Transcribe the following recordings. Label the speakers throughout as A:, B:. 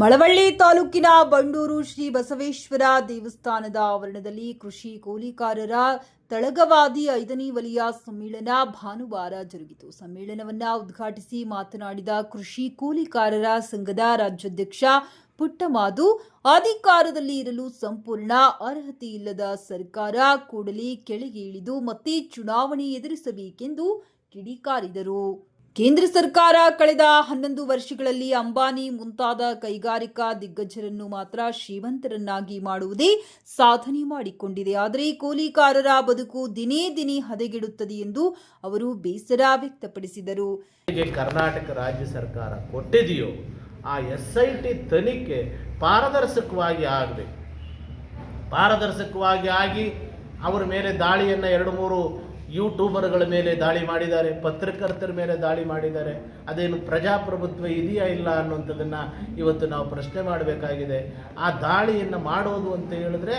A: ಮಳವಳ್ಳಿ ತಾಲೂಕಿನ ಬಂಡೂರು ಶ್ರೀ ಬಸವೇಶ್ವರ ದೇವಸ್ಥಾನದ ಆವರಣದಲ್ಲಿ ಕೃಷಿ ಕೂಲಿಕಾರರ ತಳಗವಾದಿ ಐದನೇ ವಲಯ ಸಮ್ಮೇಳನ ಭಾನುವಾರ ಜರುಗಿತು. ಸಮ್ಮೇಳನವನ್ನು ಉದ್ಘಾಟಿಸಿ ಮಾತನಾಡಿದ ಕೃಷಿ ಕೂಲಿಕಾರರ ಸಂಘದ ರಾಜ್ಯಾಧ್ಯಕ್ಷ ಪುಟ್ಟಮಾದು, ಅಧಿಕಾರದಲ್ಲಿ ಇರಲು ಸಂಪೂರ್ಣ ಅರ್ಹತೆ ಇಲ್ಲದ ಸರ್ಕಾರ ಕೂಡಲೇ ಕೆಳಗೆ ಇಳಿದು ಮತ್ತೆ ಚುನಾವಣೆ ಎದುರಿಸಬೇಕೆಂದು ಕಿಡಿಕಾರಿದರು. ಕೇಂದ್ರ ಸರ್ಕಾರ ಕಳೆದ ಹನ್ನೊಂದು ವರ್ಷಗಳಲ್ಲಿ ಅಂಬಾನಿ ಮುಂತಾದ ಕೈಗಾರಿಕಾ ದಿಗ್ಗಜರನ್ನು ಮಾತ್ರ ಶ್ರೀಮಂತರನ್ನಾಗಿ ಮಾಡುವುದೇ ಸಾಧನೆ ಮಾಡಿಕೊಂಡಿದೆ. ಆದರೆ ಕೂಲಿಕಾರರ ಬದುಕು ದಿನೇ ದಿನೇ ಹದಗೆಡುತ್ತದೆ ಎಂದು ಅವರು ಬೇಸರ ವ್ಯಕ್ತಪಡಿಸಿದರು.
B: ಕರ್ನಾಟಕ ರಾಜ್ಯ ಸರ್ಕಾರ ಕೊಟ್ಟಿದೆಯೋ ಆ ಎಸ್ ಐ ಟಿ ತನಿಖೆ ಪಾರದರ್ಶಕವಾಗಿ ಆಗಬೇಕು. ಪಾರದರ್ಶಕವಾಗಿ ಆಗಿ ಅವರ ಮೇಲೆ ದಾಳಿಯನ್ನು ಎರಡು ಮೂರು ಯೂಟ್ಯೂಬರ್ಗಳ ಮೇಲೆ ದಾಳಿ ಮಾಡಿದ್ದಾರೆ, ಪತ್ರಕರ್ತರ ಮೇಲೆ ದಾಳಿ ಮಾಡಿದ್ದಾರೆ. ಅದೇನು ಪ್ರಜಾಪ್ರಭುತ್ವ ಇದೆಯಾ ಇಲ್ಲ ಅನ್ನುವಂಥದ್ದನ್ನು ಇವತ್ತು ನಾವು ಪ್ರಶ್ನೆ ಮಾಡಬೇಕಾಗಿದೆ. ಆ ದಾಳಿಯನ್ನು ಮಾಡೋದು ಅಂತ ಹೇಳಿದ್ರೆ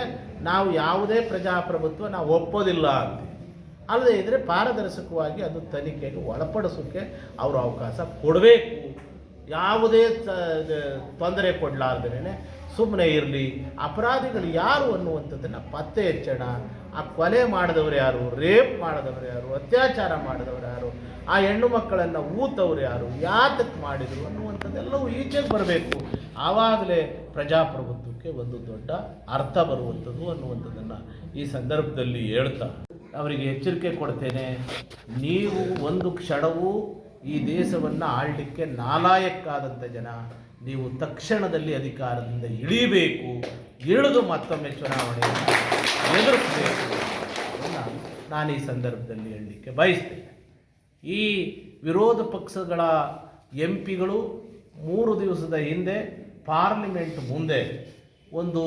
B: ನಾವು ಯಾವುದೇ ಪ್ರಜಾಪ್ರಭುತ್ವ ನಾವು ಒಪ್ಪೋದಿಲ್ಲ ಅಂತ. ಅಲ್ಲದೆ ಇದ್ದರೆ ಪಾರದರ್ಶಕವಾಗಿ ಅದು ತನಿಖೆಗೆ ಒಳಪಡಿಸೋಕ್ಕೆ ಅವರು ಅವಕಾಶ ಕೊಡಬೇಕು. ಯಾವುದೇ ತೊಂದರೆ ಕೊಡಲಾರ್ದೇ ಸುಮ್ಮನೆ ಇರಲಿ, ಅಪರಾಧಿಗಳು ಯಾರು ಅನ್ನುವಂಥದ್ದನ್ನು ಪತ್ತೆ ಹೆಚ್ಚೋಣ. ಆ ಕೊಲೆ ಮಾಡಿದವರು ಯಾರು? ರೇಪ್ ಮಾಡಿದವರು ಯಾರು? ಅತ್ಯಾಚಾರ ಮಾಡಿದವರು ಯಾರು? ಆ ಹೆಣ್ಣು ಮಕ್ಕಳನ್ನು ಊತವ್ರು ಯಾರು? ಯಾತಕ್ಕೆ ಮಾಡಿದರು ಅನ್ನುವಂಥದ್ದೆಲ್ಲವೂ ಈಚೆಗೆ ಬರಬೇಕು. ಆವಾಗಲೇ ಪ್ರಜಾಪ್ರಭುತ್ವಕ್ಕೆ ಒಂದು ದೊಡ್ಡ ಅರ್ಥ ಬರುವಂಥದ್ದು ಅನ್ನುವಂಥದ್ದನ್ನು ಈ ಸಂದರ್ಭದಲ್ಲಿ ಹೇಳ್ತಾ. ಅವರಿಗೆ ಎಚ್ಚರಿಕೆ ಕೊಡ್ತೇನೆ. ನೀವು ಒಂದು ಕ್ಷಣವೂ ಈ ದೇಶವನ್ನು ಆಳಲಿಕ್ಕೆ ನಾಲಾಯಕ್ಕಾದಂಥ ಜನ. ನೀವು ತಕ್ಷಣದಲ್ಲಿ ಅಧಿಕಾರದಿಂದ ಇಳಿಬೇಕು. ಇಳಿದು ಮತ್ತೊಮ್ಮೆ ಚುನಾವಣೆ ಎದುರಿಸಬೇಕು. ನಾನು ಈ ಸಂದರ್ಭದಲ್ಲಿ ಹೇಳಲಿಕ್ಕೆ ಬಯಸ್ತೇನೆ. ಈ ವಿರೋಧ ಪಕ್ಷಗಳ ಎಂ ಪಿಗಳು ಮೂರು ದಿವಸದ ಹಿಂದೆ ಪಾರ್ಲಿಮೆಂಟ್ ಮುಂದೆ ಒಂದು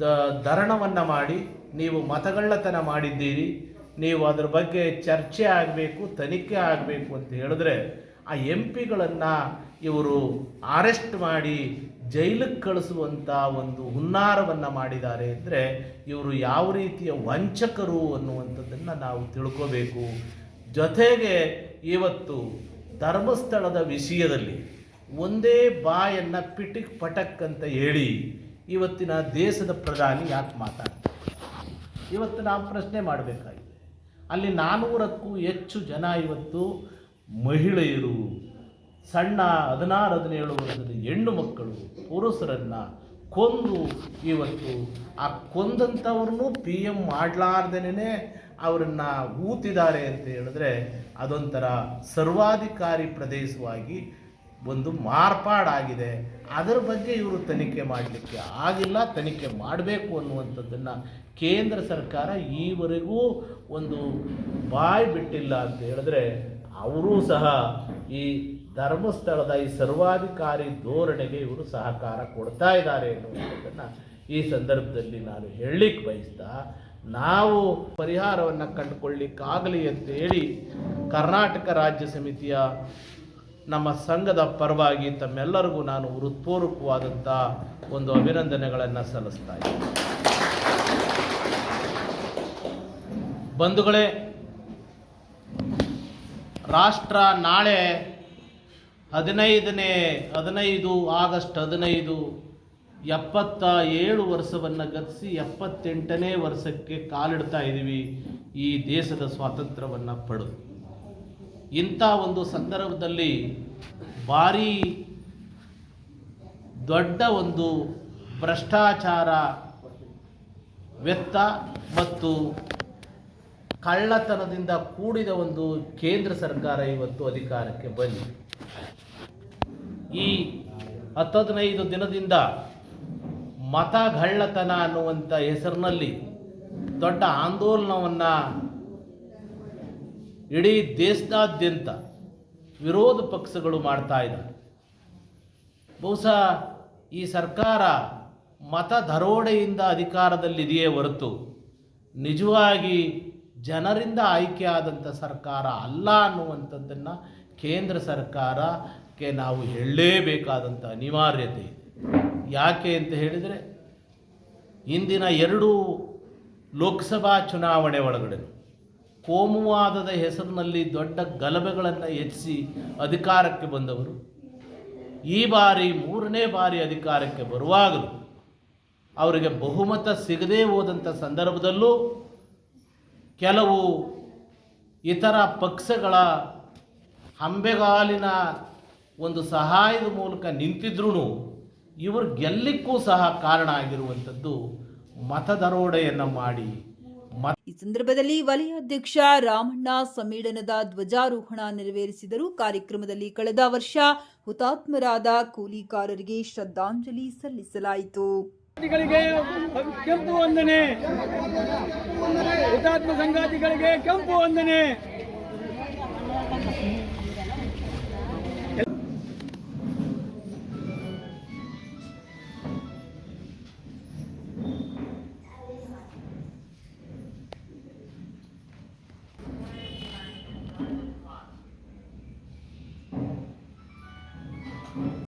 B: ದ ಧರಣವನ್ನು ಮಾಡಿ, ನೀವು ಮತಗಳ್ಳತನ ಮಾಡಿದ್ದೀರಿ, ನೀವು ಅದರ ಬಗ್ಗೆ ಚರ್ಚೆ ಆಗಬೇಕು, ತನಿಖೆ ಆಗಬೇಕು ಅಂತ ಹೇಳಿದ್ರೆ ಆ ಎಂ ಪಿಗಳನ್ನು ಇವರು ಅರೆಸ್ಟ್ ಮಾಡಿ ಜೈಲಿಗೆ ಕಳಿಸುವಂಥ ಒಂದು ಹುನ್ನಾರವನ್ನು ಮಾಡಿದ್ದಾರೆ ಅಂದರೆ ಇವರು ಯಾವ ರೀತಿಯ ವಂಚಕರು ಅನ್ನುವಂಥದ್ದನ್ನು ನಾವು ತಿಳ್ಕೋಬೇಕು. ಜೊತೆಗೆ ಇವತ್ತು ಧರ್ಮಸ್ಥಳದ ವಿಷಯದಲ್ಲಿ ಒಂದೇ ಬಾಯನ್ನು ಪಿಟಿಕ್ ಪಟಕ್ ಅಂತ ಹೇಳಿ ಇವತ್ತಿನ ದೇಶದ ಪ್ರಧಾನಿ ಯಾಕೆ ಮಾತಾಡ್ತಾರೆ? ಇವತ್ತು ನಾವು ಪ್ರಶ್ನೆ ಮಾಡಬೇಕಾಗಿದೆ. ಅಲ್ಲಿ ನಾನ್ನೂರಕ್ಕೂ ಹೆಚ್ಚು ಜನ ಇವತ್ತು ಮಹಿಳೆಯರು, ಸಣ್ಣ ಹದಿನಾರು, ಹದಿನೇಳು ವರ್ಷದ ಹೆಣ್ಣು ಮಕ್ಕಳು, ಪುರುಷರನ್ನು ಕೊಂದು ಇವತ್ತು ಆ ಕೊಂದಂಥವ್ರನ್ನೂ ಪಿ ಎಂ ಮಾಡಲಾರ್ದೇನೆ ಅವರನ್ನು ಊತಿದ್ದಾರೆ ಅಂತ ಹೇಳಿದ್ರೆ ಅದೊಂಥರ ಸರ್ವಾಧಿಕಾರಿ ಪ್ರದೇಶವಾಗಿ ಒಂದು ಮಾರ್ಪಾಡಾಗಿದೆ. ಅದರ ಬಗ್ಗೆ ಇವರು ತನಿಖೆ ಮಾಡಲಿಕ್ಕೆ ಆಗಿಲ್ಲ. ತನಿಖೆ ಮಾಡಬೇಕು ಅನ್ನುವಂಥದ್ದನ್ನು ಕೇಂದ್ರ ಸರ್ಕಾರ ಈವರೆಗೂ ಒಂದು ಬಾಯಿ ಬಿಟ್ಟಿಲ್ಲ ಅಂತ ಹೇಳಿದ್ರೆ ಅವರೂ ಸಹ ಈ ಧರ್ಮಸ್ಥಳದ ಈ ಸರ್ವಾಧಿಕಾರಿ ಧೋರಣೆಗೆ ಇವರು ಸಹಕಾರ ಕೊಡ್ತಾ ಇದ್ದಾರೆ ಎನ್ನುವುದನ್ನು ಈ ಸಂದರ್ಭದಲ್ಲಿ ನಾನು ಹೇಳಲಿಕ್ಕೆ ಬಯಸ್ತಾ, ನಾವು ಪರಿಹಾರವನ್ನು ಕಂಡುಕೊಳ್ಳಿಕ್ಕಾಗಲಿ ಅಂತೇಳಿ ಕರ್ನಾಟಕ ರಾಜ್ಯ ಸಮಿತಿಯ ನಮ್ಮ ಸಂಘದ ಪರವಾಗಿ ತಮ್ಮೆಲ್ಲರಿಗೂ ನಾನು ಹೃತ್ಪೂರ್ವಕವಾದಂಥ ಒಂದು ಅಭಿನಂದನೆಗಳನ್ನು ಸಲ್ಲಿಸ್ತಾ ಇದ್ದೀನಿ. ಬಂಧುಗಳೇ ರಾಷ್ಟ್ರ ನಾಳೆ ಹದಿನೈದನೇ, ಹದಿನೈದು ಆಗಸ್ಟ್ ಹದಿನೈದು. ಎಪ್ಪತ್ತ ಏಳು ವರ್ಷವನ್ನು ಗತಿಸಿ ಎಪ್ಪತ್ತೆಂಟನೇ ವರ್ಷಕ್ಕೆ ಕಾಲಿಡ್ತಾ ಇದ್ದೀವಿ ಈ ದೇಶದ ಸ್ವಾತಂತ್ರ್ಯವನ್ನು ಪಡೆದು ಇಂಥ ಒಂದು ಸಂದರ್ಭದಲ್ಲಿ ಭಾರೀ ದೊಡ್ಡ ಒಂದು ಭ್ರಷ್ಟಾಚಾರ ವೆತ್ತ ಮತ್ತು ಕಳ್ಳತನದಿಂದ ಕೂಡಿದ ಒಂದು ಕೇಂದ್ರ ಸರ್ಕಾರ ಇವತ್ತು ಅಧಿಕಾರಕ್ಕೆ ಬಂದಿದೆ. ಈ ಹತ್ತದನೈದು ದಿನದಿಂದ ಮತಗಳ್ಳತನ ಅನ್ನುವಂಥ ಹೆಸರಿನಲ್ಲಿ ದೊಡ್ಡ ಆಂದೋಲನವನ್ನು ಇಡೀ ದೇಶದಾದ್ಯಂತ ವಿರೋಧ ಪಕ್ಷಗಳು ಮಾಡ್ತಾ ಇದ್ದಾರೆ. ಬಹುಶಃ ಈ ಸರ್ಕಾರ ಮತ ದರೋಡೆಯಿಂದ ಅಧಿಕಾರದಲ್ಲಿದೆಯೇ ಹೊರತು ನಿಜವಾಗಿ ಜನರಿಂದ ಆಯ್ಕೆಯಾದಂಥ ಸರ್ಕಾರ ಅಲ್ಲ ಅನ್ನುವಂಥದ್ದನ್ನು ಕೇಂದ್ರ ಸರ್ಕಾರಕ್ಕೆ ನಾವು ಹೇಳಲೇಬೇಕಾದಂಥ ಅನಿವಾರ್ಯತೆ. ಯಾಕೆ ಅಂತ ಹೇಳಿದರೆ ಇಂದಿನ ಎರಡು ಲೋಕಸಭಾ ಚುನಾವಣೆ ಒಳಗಡೆ ಕೋಮುವಾದದ ಹೆಸರಿನಲ್ಲಿ ದೊಡ್ಡ ಗಲಭೆಗಳನ್ನು ಹೆಚ್ಚಿಸಿ ಅಧಿಕಾರಕ್ಕೆ ಬಂದವರು, ಈ ಬಾರಿ ಮೂರನೇ ಬಾರಿ ಅಧಿಕಾರಕ್ಕೆ ಬರುವಾಗಲೂ ಅವರಿಗೆ ಬಹುಮತ ಸಿಗದೇ ಹೋದಂಥ ಸಂದರ್ಭದಲ್ಲೂ ಕೆಲವು ಇತರ ಪಕ್ಷಗಳ ಹಂಬೆಗಾಲಿನ ಒಂದು ಸಹಾಯದ ಮೂಲಕ ನಿಂತಿದ್ರೂ ಇವರು ಗೆಲ್ಲಕ್ಕೂ ಸಹ ಕಾರಣ ಆಗಿರುವಂಥದ್ದು ಮತದರೋಡೆಯನ್ನು ಮಾಡಿ
A: ಈ ಸಂದರ್ಭದಲ್ಲಿ ವಲಯಾಧ್ಯಕ್ಷ ರಾಮಣ್ಣ ಸಮ್ಮೇಳನದ ಧ್ವಜಾರೋಹಣ ನೆರವೇರಿಸಿದರು. ಕಾರ್ಯಕ್ರಮದಲ್ಲಿ ಕಳೆದ ವರ್ಷ ಹುತಾತ್ಮರಾದ ಕೂಲಿಕಾರರಿಗೆ ಶ್ರದ್ಧಾಂಜಲಿ ಸಲ್ಲಿಸಲಾಯಿತು.
C: ಸಂಗಾತಿಗಳಿಗೆ ಕೆಂಪು ವಂದನೆ. ಹುತಾತ್ಮ ಸಂಗಾತಿಗಳಿಗೆ ಕೆಂಪು ವಂದನೆ.